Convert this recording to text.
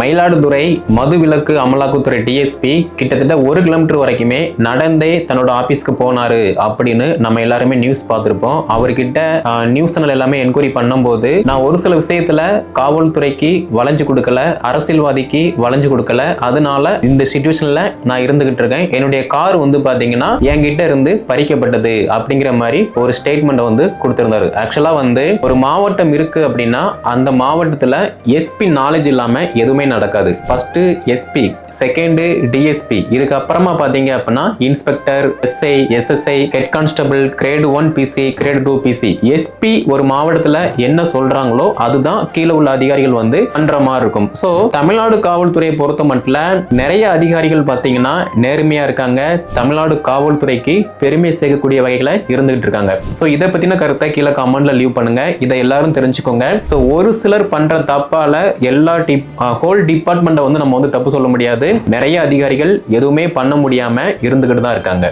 மயிலாடுதுறை மதுவிலக்கு அமலாக்கத்துறை டிஎஸ்பி கிட்டத்தட்ட ஒரு கிலோமீட்டர் வரைக்குமே நடந்தே தன்னோட ஆபீஸ்க்கு போனாரு அப்படின்னு நம்ம எல்லாருமே நியூஸ் பார்த்துருப்போம். அவர்கிட்ட நியூஸ் சேனல் எல்லாமே என்கொயரி பண்ணும்போது நான் ஒரு சில விஷயத்துல காவல்துறைக்கு வளைஞ்சு கொடுக்கல அரசியல்வாதிக்கு வளைஞ்சு கொடுக்கல. அதனால இந்த சுச்சுவேஷன்ல நான் இருந்துகிட்டு இருக்கேன். என்னுடைய கார் வந்து பாத்தீங்கன்னா என்கிட்ட இருந்து பறிக்கப்பட்டது அப்படிங்கிற மாதிரி ஒரு ஸ்டேட்மெண்ட் வந்து கொடுத்திருந்தாரு. ஆக்சுவலா வந்து ஒரு மாவட்டம் இருக்கு அப்படின்னா அந்த மாவட்டத்துல எஸ்பி நாலேஜ் இல்லாம எதுவுமே நடக்காது. ஃபர்ஸ்ட் எஸ்பி செகண்டு டிஎஸ்பி இதுக்கு அப்புறமா அப்படின்னா inspector SI SSI head constable grade one PC grade two PC SP ஒரு மாவட்டத்தில் என்ன சொல்றாங்களோ அதுதான் கீழே உள்ள அதிகாரிகள் வந்து பண்ற மாதிரி இருக்கும். ஸோ தமிழ்நாடு காவல்துறையை பொறுத்த மட்டும் நிறைய அதிகாரிகள் பார்த்தீங்கன்னா நேர்மையா இருக்காங்க. தமிழ்நாடு காவல்துறைக்கு பெருமை சேர்க்கக்கூடிய வகைகளை இருந்துகிட்டு இருக்காங்க. ஸோ இதை பத்தின கருத்தை கீழே கமெண்ட்ல லீவ் பண்ணுங்க. இதை எல்லாரும் தெரிஞ்சுக்கோங்க. ஸோ ஒரு சிலர் பண்ற தப்பால எல்லா டிப் ஹோல் டிபார்ட்மெண்ட்டை வந்து நம்ம வந்து தப்பு சொல்ல முடியாது. நிறைய அதிகாரிகள் எதுவுமே பண்ண முடியாம இருந்துகிட்டு தான் இருக்காங்க.